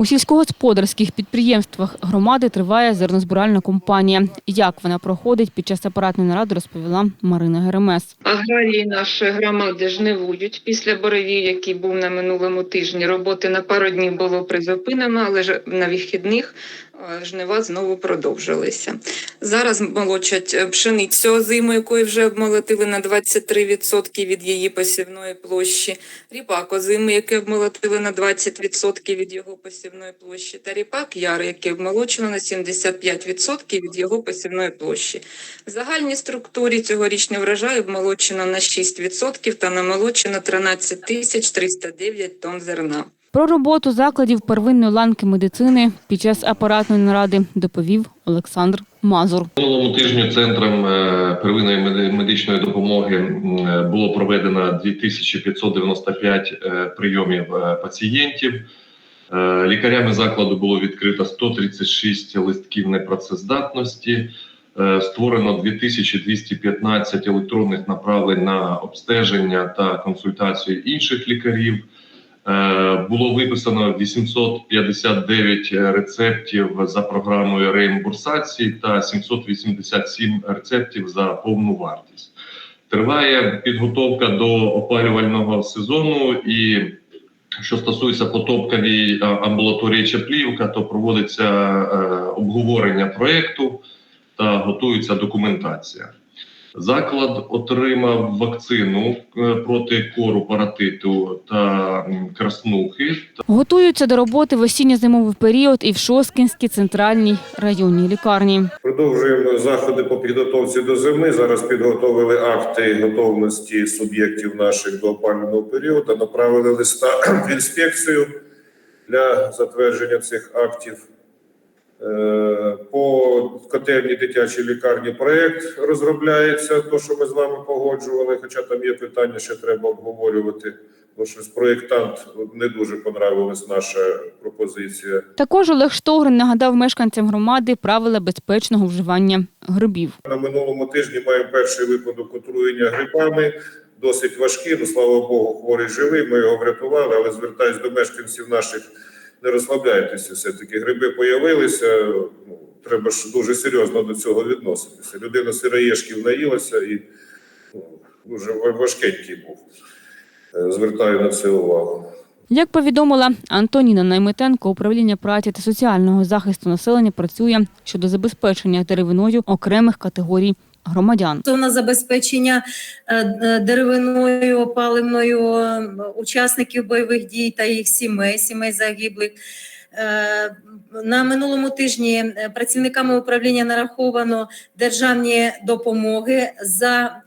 У сільськогосподарських підприємствах громади триває зернозбиральна кампанія. Як вона проходить під час апаратної наради, розповіла Марина Геремес. Аграрії нашої громади жнивують після боревів, який був на минулому тижні. Роботи на пару днів було призупинено, але ж на вихідних е, жнива знову продовжилися. Зараз молочать пшеницю озиму, якої вже обмолотили на 23% від її посівної площі, ріпак озимий, який обмолотили на 20% від його посівної площі, та ріпак яр, який обмолочено на 75% від його посівної площі. В загальній структурі цьогорічний врожай обмолочено на 6% та намолочено 13 тисяч 309 тонн зерна. Про роботу закладів первинної ланки медицини під час апаратної наради доповів Олександр Мазур. Минулому тижні центром е, первинної медичної допомоги е, було проведено 2595 е, прийомів пацієнтів. Е, Лікарями закладу було відкрито 136 листків непрацездатності. Е, Створено 2215 електронних направлень на обстеження та консультацію інших лікарів. Е, Було виписано 859 рецептів за програмою реімбурсації та 787 рецептів за повну вартість. Триває підготовка до опалювального сезону і що стосується потопковій амбулаторії Чаплівка, то проводиться е, обговорення проєкту та готується документація. Заклад отримав вакцину е, проти кору паратиту та краснухи. Готуються до роботи в осінньо-зимовий період і в Шосткінській центральній районній лікарні. Продовжуємо заходи по підготовці до зими. Зараз підготовили акти готовності суб'єктів наших до опалювального періоду. Направили листа в інспекцію для затвердження цих актів. Е, По котельній дитячій лікарні проєкт розробляється, то що ми з вами погоджували. Хоча там є питання, що треба обговорювати. Бо щось проєктант не дуже понравилась наша пропозиція. Також Олег Штогрин нагадав мешканцям громади правила безпечного вживання грибів. На минулому тижні маємо перший випадок отруєння грибами, досить важкий. Ну слава Богу, хворий живий. Ми його врятували, але звертаюсь до мешканців наших, не розслабляйтеся. Все таки гриби появилися. Ну треба ж дуже серйозно до цього відноситися. Людина сироєшків наїлася і ну, дуже ва- важкенький був. Е, Звертаю на це увагу. Як повідомила Антоніна Наймитенко, управління праці та соціального захисту населення працює щодо забезпечення деревиною окремих категорій громадян. стосовно забезпечення е, е, деревиною паливною учасників бойових дій та їх сімей, сімей загиблих. Е, На минулому тижні працівниками управління нараховано державні допомоги за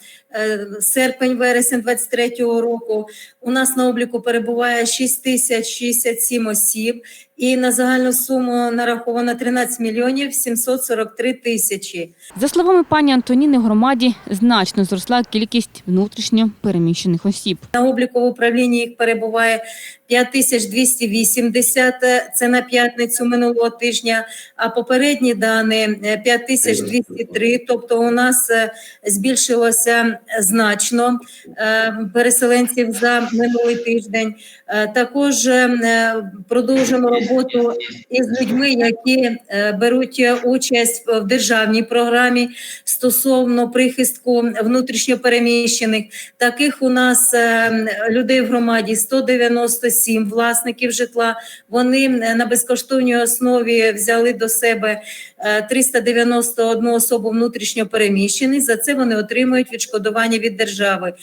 серпень-вересень 23-го року. У нас на обліку перебуває 6 тисяч 67 осіб, і на загальну суму нараховано 13 мільйонів 743 тисячі. За словами пані Антоніни, громаді значно зросла кількість внутрішньо переміщених осіб. На обліку в управлінні їх перебуває 5280, це на п'ятницю минулого тижня, а попередні дані е, 5203, тобто у нас е, збільшилося значно е, переселенців за минулий тиждень. Е, Також е, продовжуємо роботу із людьми, які беруть участь в державній програмі стосовно прихистку внутрішньопереміщених. Таких у нас людей в громаді 197 власників житла. Вони на безкоштовній основі взяли до себе е, 391 особу внутрішньопереміщених. За це вони отримують відшкодування від держави.